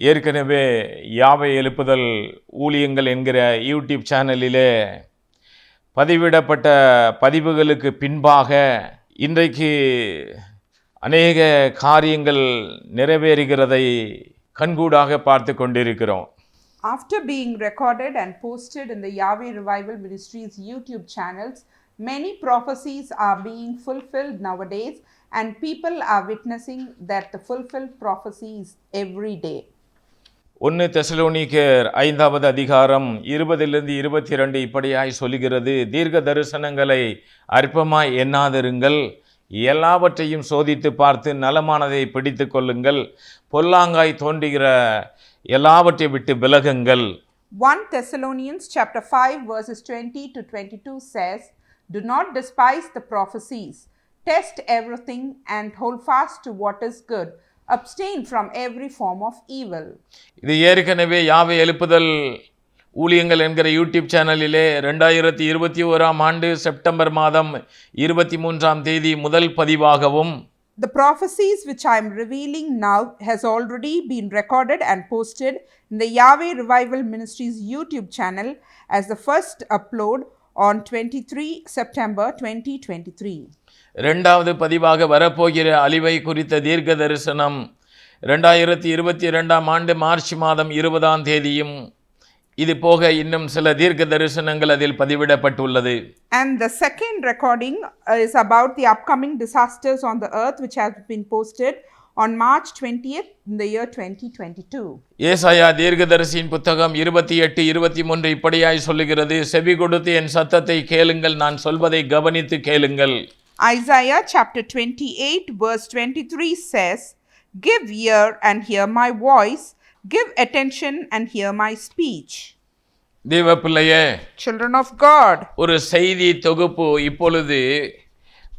ஏற்கனவே யாவை எழுப்புதல் ஊழியங்கள் என்கிற யூடியூப் சேனலிலே பதிவிடப்பட்ட பதிவுகளுக்கு பின்பாக இன்றைக்கு அநேக காரியங்கள் நிறைவேறுகிறதை கண்கூடாக பார்த்து கொண்டிருக்கிறோம் After being recorded and posted in the Yahweh Revival Ministries YouTube channels, many prophecies are being fulfilled nowadays, and people are witnessing that the fulfilled prophecies every day. ஒன்று தெசலோனிக்கர் ஐந்தாவது அதிகாரம் இருபதிலிருந்து இருபத்தி ரெண்டு இப்படியாய் சொல்லுகிறது தீர்க்க தரிசனங்களை அற்பமாய் எண்ணாதிருங்கள் எல்லாவற்றையும் சோதித்து பார்த்து நலமானதை பிடித்து கொள்ளுங்கள் பொல்லாங்காய் தோன்றுகிற எல்லாவற்றை விட்டு விலகுங்கள் 1 Thessalonians chapter 5 verses 20 to 22 says, Do not despise the prophecies. Test everything and hold fast to what is good. Abstain from every form of evil. இது ஏற்கனவே யாவை எழுப்புதல் ஊழியங்கள் என்கிற யூடியூப் சேனலிலே ரெண்டாயிரத்தி இருபத்தி ஓராம் ஆண்டு செப்டம்பர் மாதம் இருபத்தி மூன்றாம் தேதி முதல் பதிவாகவும் The prophecies which I am revealing now has already been recorded and posted in the Yahweh Revival Ministries YouTube channel as the first upload on 23 September 2023. இரண்டாவது பதிவாக வரப்போகிற அழிவை குறித்த தீர்க்க தரிசனம் ரெண்டாயிரத்தி இருபத்தி இரண்டாம் ஆண்டு மார்ச் மாதம் இருபதாம் தேதியும் இது போக இன்னும் சில தீர்க்க தரிசனங்கள் அதில் பதிவிடப்பட்டுள்ளது And the second recording uh, is about the upcoming disasters on the earth, which has been posted on March 20th in the year 2022. ஏசாயா தீர்க்கதரிசியின் புத்தகம் இருபத்தி எட்டு இருபத்தி மூன்று இப்படியாய் சொல்லுகிறது செவி கொடுத்து என் சத்தத்தை கேளுங்கள் நான் சொல்வதை கவனித்து கேளுங்கள் Isaiah chapter 28, verse 23 says, Give ear and hear my voice, give attention and hear my speech. தேவ பிள்ளையே Children of God, ஒரு செய்தி தொகுப்பு இப்பொழுது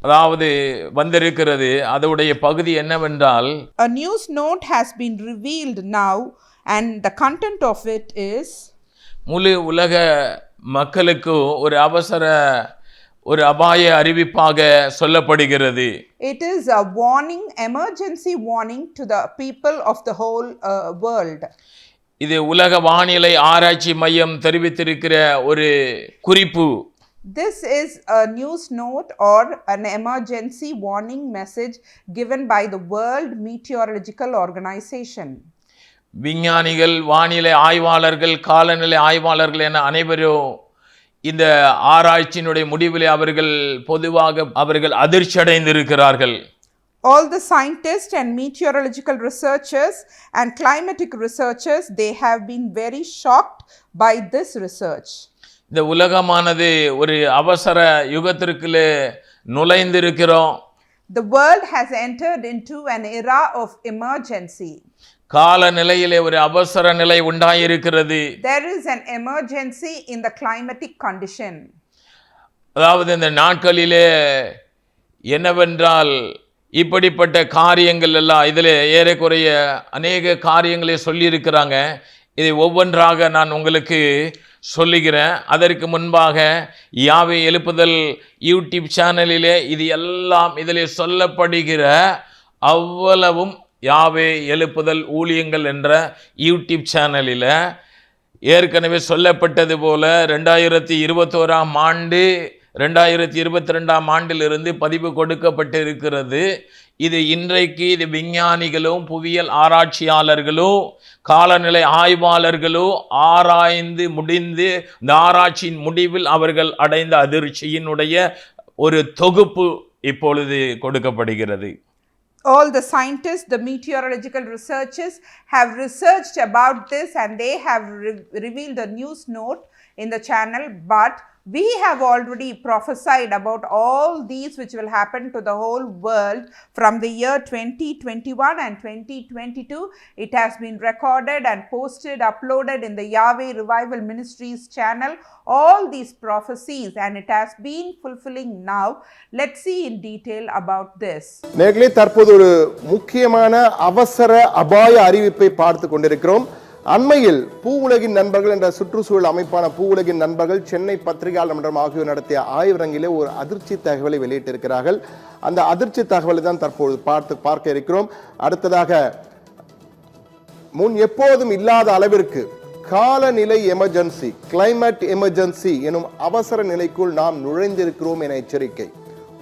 அதாவது வந்திருக்கிறது அதோடைய பகுதி என்னவென்றால் a news note has been revealed now, and the content of it is முழு உலக மக்களுக்கு ஒரு அவசர ஒரு அபாய அறிவிப்பாக சொல்லப்படுகிறது it is a warning, emergency warning to the people of the whole uh, world. இது உலக வானிலை ஆராய்ச்சி மையம் தெரிவித்திருக்கிற ஒரு குறிப்பு This is a news note or an emergency warning message given by the World Meteorological Organization. விஞ்ஞானிகள் வானிலை ஆய்வாளர்கள் காலநிலை ஆய்வாளர்கள் என அனைவரும் இந்த ஆராய்ச்சியினுடைய முடிவிலே அவர்கள் பொதுவாக அவர்கள் அதிர்ச்சி அடைந்திருக்கிறார்கள் All the scientists and meteorological researchers and climatic researchers they have been very shocked by this research. இந்த உலகமானது ஒரு அவசர யுகத்திற்குள்ளே நுழைந்திருக்கிறோம் The world has entered into an era of emergency. காலநிலையிலே ஒரு அவசர நிலை உண்டாயிருக்கிறது There is an emergency in the climatic condition. அதாவது இந்த நாட்களிலே என்னவென்றால் இப்படிப்பட்ட காரியங்கள் எல்லாம் இதில் ஏறக்குறைய அநேக காரியங்களை சொல்லியிருக்கிறாங்க இதை ஒவ்வொன்றாக நான் உங்களுக்கு சொல்லுகிறேன். அதற்கு முன்பாக யாவை எழுப்புதல் யூடியூப் சேனலிலே இது எல்லாம் இதில் சொல்லப்படுகிற அவ்வளவும் யாவே எழுப்புதல் ஊழியங்கள் என்ற யூடியூப் சேனலில் ஏற்கனவே சொல்லப்பட்டது போல் ரெண்டாயிரத்தி இருபத்தோராம் ஆண்டு ரெண்டாயிரத்தி இருபத்தி ரெண்டாம் ஆண்டிலிருந்து பதிவு கொடுக்கப்பட்டிருக்கிறது. இது இன்றைக்கு இது விஞ்ஞானிகளும் புவியியல் ஆராய்ச்சியாளர்களும் காலநிலை ஆய்வாளர்களும் ஆராய்ந்து முடிந்து இந்த ஆராய்ச்சியின் முடிவில் அவர்கள் அடைந்த அதிர்ச்சியினுடைய ஒரு தொகுப்பு இப்பொழுது கொடுக்கப்படுகிறது all the scientists, the meteorological researchers have researched about this and they have re- revealed a news note in the channel. But we have already prophesied about all these which will happen to the whole world from the year 2021 and 2022. It has been recorded and posted, uploaded in the Yahweh Revival Ministries channel. All these prophecies, and it has been fulfilling now. Let's see in detail about this. நேர்களே தற்போது ஒரு முக்கியமான அவசர அபாய அறிவிப்பை பார்த்து கொண்டிருக்கிறோம் அண்மையில் பூ உலகின் நண்பர்கள் என்ற சுற்றுச்சூழல் அமைப்பான பூ உலகின் நண்பர்கள் சென்னை பத்திரிகையாளர் மன்றம் ஆகியோர் நடத்திய ஆய்வரங்கிலே ஒரு அதிர்ச்சி தகவலை வெளியிட்டிருக்கிறார்கள். அந்த அதிர்ச்சி தகவலை தான் தற்போது பார்த்து பார்க்க இருக்கிறோம். அடுத்ததாக முன் எப்போதும் இல்லாத அளவிற்கு காலநிலை எமர்ஜென்சி கிளைமேட் எமர்ஜென்சி எனும் அவசர நிலைக்குள் நாம் நுழைந்திருக்கிறோம் என எச்சரிக்கை.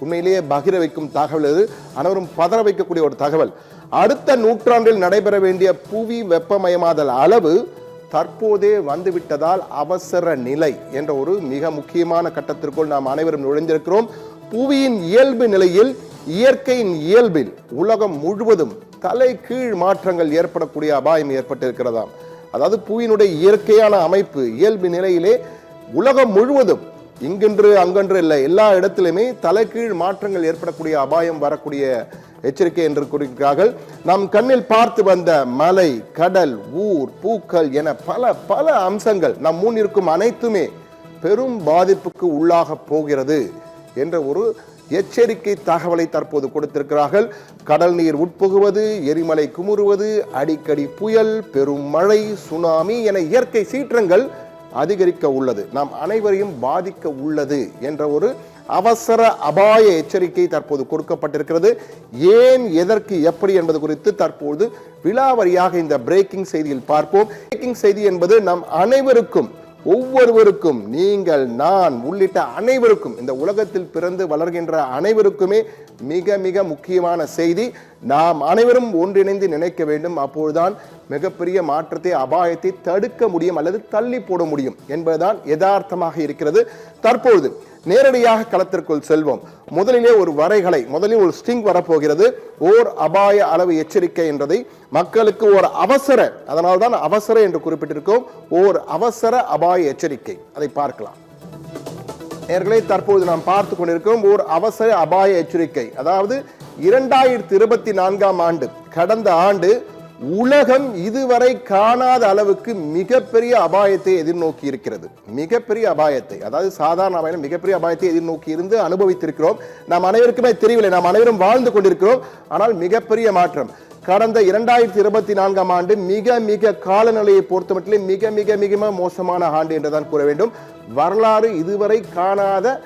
உண்மையிலேயே பகிர வைக்கும் தகவல் இது அனைவரும் பதற வைக்கக்கூடிய ஒரு தகவல். அடுத்த நூற்றாண்டில் நடைபெற வேண்டிய புவி வெப்பமயமாதல் அளவு தற்போதே வந்துவிட்டதால் அவசர நிலை என்ற ஒரு மிக முக்கியமான கட்டத்திற்குள் நாம் அனைவரும் நுழைந்திருக்கிறோம். புவியின் இயல்பு நிலையில் இயற்கையின் இயல்பில் உலகம் முழுவதும் தலை கீழ் மாற்றங்கள் ஏற்படக்கூடிய அபாயம் ஏற்பட்டிருக்கிறதாம். அதாவது புவியினுடைய இயற்கையான அமைப்பு இயல்பு நிலையிலே உலகம் முழுவதும் இங்கென்று அங்கென்று இல்லை எல்லா இடத்திலுமே தலைகீழ் மாற்றங்கள் ஏற்படக்கூடிய அபாயம் வரக்கூடிய எச்சரிக்கை என்று குறிக்கிறார்கள் நம் கண்ணில் பார்த்து வந்த மலை கடல் ஊர் பூக்கள் என பல பல அம்சங்கள் நம் முன் இருக்கும் அனைத்துமே பெரும் பாதிப்புக்கு உள்ளாக போகிறது என்ற ஒரு எச்சரிக்கை தகவலை தற்போது கொடுத்திருக்கிறார்கள். கடல் நீர் உட்புகுவது எரிமலை குமுறுவது அடிக்கடி புயல் பெரும் மழை சுனாமி என இயற்கை சீற்றங்கள் அதிகரிக்க உள்ளது. நாம் அனைவரையும் பாதிக்க உள்ளது என்ற ஒரு அவசர அபாய எச்சரிக்கை தற்போது கொடுக்கப்பட்டிருக்கிறது. ஏன் எதற்கு எப்படி என்பது குறித்து தற்போது விலாவரியாக இந்த பிரேக்கிங் செய்தியில் பார்ப்போம். பிரேக்கிங் செய்தி என்பது நம் அனைவருக்கும் ஒவ்வொருவருக்கும் நீங்கள் நான் உள்ளிட்ட அனைவருக்கும் இந்த உலகத்தில் பிறந்து வளர்கின்ற அனைவருக்குமே மிக மிக முக்கியமான செய்தி. நாம் அனைவரும் ஒன்றிணைந்து நினைக்க வேண்டும். அப்பொழுதுதான் மிகப்பெரிய மாற்றத்தை அபாயத்தை தடுக்க முடியும் அல்லது தள்ளி போட முடியும் என்பதுதான் யதார்த்தமாக இருக்கிறது. தற்பொழுது நேரடியாக களத்திற்குள் செல்வோம். முதலிலே ஒரு வரைகலை முதலில் ஒரு ஸ்டிங் வரப்போகிறது. ஓர் அபாய அளவு எச்சரிக்கை என்றதை மக்களுக்கு ஒரு அவசர அதனால்தான் தான் அவசர என்று குறிப்பிட்டிருக்கோம். ஓர் அவசர அபாய எச்சரிக்கை. அதை பார்க்கலாம். நேர்களை தற்போது நாம் பார்த்து கொண்டிருக்கிறோம் ஓர் அவசர அபாய எச்சரிக்கை. அதாவது இரண்டாயிரத்தி இருபத்தி நான்காம் ஆண்டு கடந்த ஆண்டு உலகம் இதுவரை காணாத அளவுக்கு மிகப்பெரிய அபாயத்தை எதிர்நோக்கி இருக்கிறது மிகப்பெரிய அபாயத்தை அதாவது சாதாரண அபாயம் மிகப்பெரிய அபாயத்தை எதிர்நோக்கி இருந்து அனுபவித்திருக்கிறோம். நாம் அனைவருக்குமே தெரியவில்லை நாம் அனைவரும் வாழ்ந்து கொண்டிருக்கிறோம். ஆனால் மிகப்பெரிய மாற்றம் கடந்த இரண்டாயிரத்தி இருபத்தி நான்காம் ஆண்டு மிக மிக காலநிலையை பொறுத்தமட்டிலே மிக மிக மிக மோசமான ஆண்டு என்றுதான் கூற வேண்டும். வரலாறு இதுவரை காணாத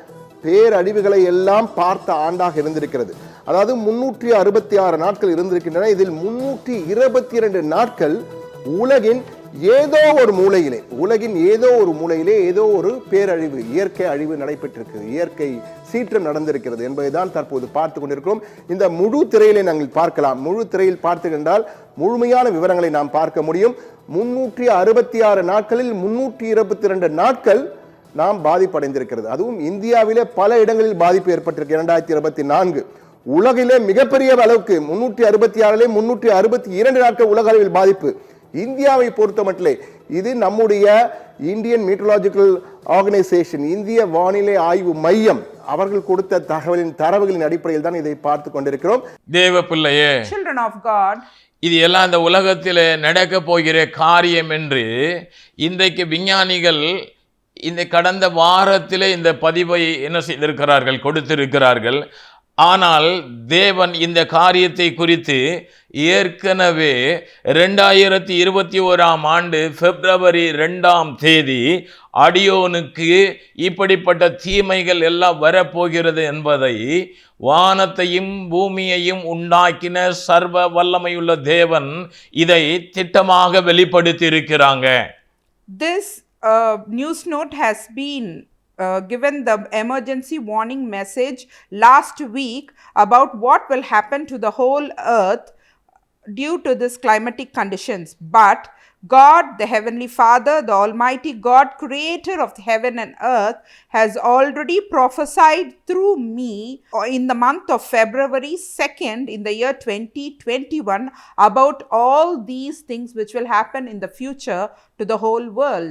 பேரழிவுகளை எல்லாம் பார்த்த ஆண்டாக இருந்திருக்கிறது. அதாவது முன்னூற்றி அறுபத்தி ஆறு நாட்கள் இருந்திருக்கின்றன. இதில் முன்னூற்றி இருபத்தி இரண்டு நாட்கள் உலகின் ஏதோ ஒரு மூலையிலே உலகின் ஏதோ ஒரு மூலையிலே ஏதோ ஒரு பேரழிவு இயற்கை அழிவு நடைபெற்றிருக்கிறது. இயற்கை சீற்றம் நடந்திருக்கிறது என்பதைதான் தற்போது பார்த்து கொண்டிருக்கிறோம். இந்த முழு திரையிலே நாங்கள் பார்க்கலாம். முழு திரையில் பார்த்துக்கின்றால் முழுமையான விவரங்களை நாம் பார்க்க முடியும். முன்னூற்றி அறுபத்தி ஆறு நாட்களில் முன்னூற்றி இருபத்தி இரண்டு நாட்கள் நாம் பாதிப்படைந்திருக்கிறது. அதுவும் இந்தியாவிலே பல இடங்களில் பாதிப்பு ஏற்பட்டிருக்கு. இரண்டாயிரத்தி இருபத்தி நான்கு உலகிலே மிகப்பெரிய அளவுக்கு முன்னூற்றி அறுபத்தி ஆறிலே முன்னூற்றி அறுபத்தி இரண்டு நாட்கள் உலக அளவில் பாதிப்பு. இந்தியாவை பொறுத்த மட்டிலே இது நம்முடைய இந்தியன் மீட்டரலாஜிக்கல் ஆர்கனைசேஷன் இந்திய வானிலை ஆய்வு மையம். அவர்கள் கொடுத்த தகவலின் தரவுகளின் அடிப்படையில் தான் இதை பார்த்து கொண்டிருக்கிறோம். தேவ பிள்ளையே Children of God, இது எல்லாம் இந்த உலகத்தில் நடக்க போகிற காரியம் என்று இன்றைக்கு விஞ்ஞானிகள் இந்த கடந்த வாரத்தில் இந்த பதிவை என்ன செய்திருக்கிறார்கள் கொடுத்திருக்கிறார்கள். ஆனால் தேவன் இந்த காரியத்தை குறித்து ஏற்கனவே ரெண்டாயிரத்தி இருபத்தி ஓராம் ஆண்டு பிப்ரவரி ரெண்டாம் தேதி அடியோனுக்கு இப்படிப்பட்ட தீமைகள் எல்லாம் வரப்போகிறது என்பதை வானத்தையும் பூமியையும் உண்டாக்கின சர்வ வல்லமையுள்ள தேவன் இதை திட்டமாக வெளிப்படுத்தி இருக்கிறாங்க news note news been uh, given the emergency warning message last week about what will happen to the whole earth due to this climatic conditions. But god the heavenly father the almighty god creator of heaven and earth has already prophesied through me in the month of february 2nd in the year 2021 about all these things which will happen in the future to the whole world